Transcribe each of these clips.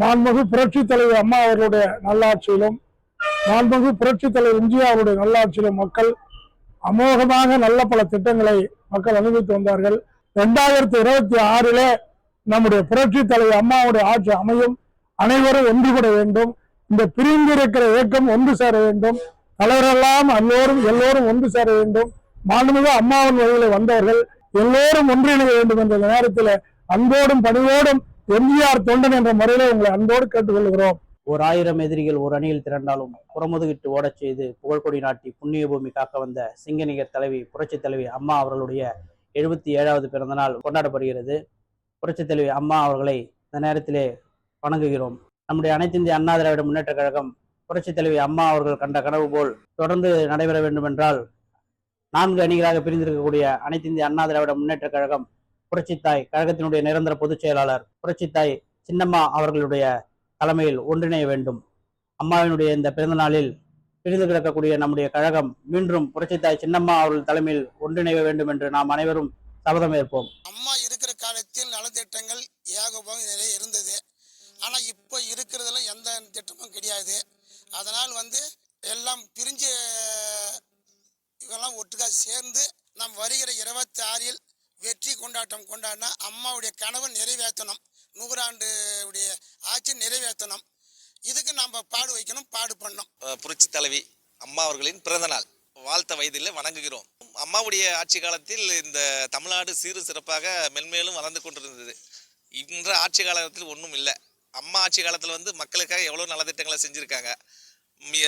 மாண்புமிகு புரட்சி தலைவர் அம்மா அவர்களுடைய நல்லாட்சியிலும் மாண்புமிகு புரட்சி தலைவர் எம்ஜிஆர் அவருடைய நல்லாட்சியிலும் மக்கள் அமோகமாக நல்ல பல திட்டங்களை மக்கள் அனுபவித்து வந்தார்கள். இரண்டாயிரத்தி இருபத்தி ஆறிலே நம்முடைய புரட்சி தலைவர் அம்மாவுடைய ஆட்சி அமையும். அனைவரும் ஒன்றுபட வேண்டும். இந்த பிரிந்து இருக்கிற இயக்கம் ஒன்று சேர வேண்டும். தலைவரெல்லாம் எல்லோரும் எல்லோரும் ஒன்று சேர வேண்டும். மாண்புமிகு அம்மாவின் வழியில் வந்தவர்கள் எல்லோரும் ஒன்றிணைய வேண்டும் என்ற நேரத்தில் அன்போடும் பணிவோடும் எம்ஜிஆர் தொண்டன் என்ற முறையில உங்களை அன்போடு கேட்டுக்கொள்கிறோம். ஓர் ஆயிரம் எதிரிகள் ஒரு அணியில் திரண்டாலும் புறமுதுகிட்டு ஓடச் செய்து புகழ்கொடி நாட்டி புண்ணிய பூமி காக்க வந்த சிங்கநிகர் தலைவி புரட்சி தலைவி அம்மா அவர்களுடைய எழுபத்தி ஏழாவது பிறந்த நாள் கொண்டாடப்படுகிறது. புரட்சித் தலைவி அம்மா அவர்களை இந்த நேரத்திலே வணங்குகிறோம். நம்முடைய அனைத்து இந்திய அண்ணா திராவிட முன்னேற்ற கழகம் புரட்சி தலைவி அம்மா அவர்கள் கண்ட கனவு போல் தொடர்ந்து நடைபெற வேண்டும் என்றால் நான்கு அணிகளாக பிரிந்திருக்கக்கூடிய அனைத்து இந்திய அண்ணா திராவிட முன்னேற்ற கழகம் புரட்சித்தாய் கழகத்தினுடைய நிரந்தர பொதுச் செயலாளர் புரட்சித்தாய் சின்னம்மா அவர்களுடைய தலைமையில் ஒன்றிணைய வேண்டும். அம்மாவினுடைய இந்த பிறந்த நாளில் பிரிந்து கிடக்கக்கூடிய நம்முடைய கழகம் மீண்டும் புரட்சித்தாய் சின்னம்மா அவர்கள் தலைமையில் ஒன்றிணைய வேண்டும் என்று நாம் அனைவரும் சபதம் ஏற்போம். அம்மா இருக்கிற காலத்தில் நலத்திட்டங்கள் ஏகபோக நிறைய இருந்தது. ஆனால் இப்போ இருக்கிறதுல எந்த திட்டமும் கிடையாது. அதனால் வந்து எல்லாம் பிரிஞ்சு இவெல்லாம் ஒட்டுக்கா சேர்ந்து நம் வருகிற இருபத்தி ஆறில் வெற்றி கொண்டாட்டம் கொண்டாடினா அம்மாவுடைய கனவு நிறைவேற்றணும். நூறாண்டு உடைய ஆட்சி நிறைவேற்றணும். இதுக்கு நம்ம பாடு வைக்கணும் பாடு பண்ணணும். புரட்சி தலைவி அம்மா அவர்களின் பிறந்த நாள். வாழ்த்த வயதில் வணங்குகிறோம். அம்மாவுடைய ஆட்சி காலத்தில் இந்த தமிழ்நாடு சீரு சிறப்பாக மென்மேலும் வளர்ந்து கொண்டிருந்தது. இன்ற ஆட்சி காலத்தில் ஒன்றும் இல்லை. அம்மா ஆட்சி காலத்தில் வந்து மக்களுக்காக எவ்வளோ நலத்திட்டங்களை செஞ்சுருக்காங்க.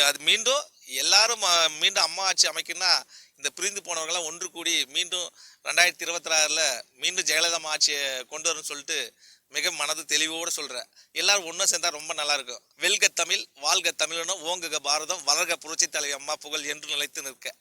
அது மீண்டும் எல்லாரும் மீண்டும் அம்மா ஆட்சி அமைக்கணும்னா இந்த பிரிந்து போனவங்களாம் ஒன்று கூடி மீண்டும் ரெண்டாயிரத்தி இருபத்தி ஆறில் மீண்டும் ஜெயலலிதா ஆட்சியை கொண்டு வரணும்னு சொல்லிட்டு மிக மனது தெளிவோடு சொல்கிறேன் எல்லாரும் ஒன்றா சேர்ந்தால் ரொம்ப நல்லாயிருக்கும் வெல்க தமிழ் வாழ்க தமிழனும் ஓங்குக பாரதம் வளர்க புரட்சி தலைவி அம்மா புகழ் என்று நிலைத்து நிற்க.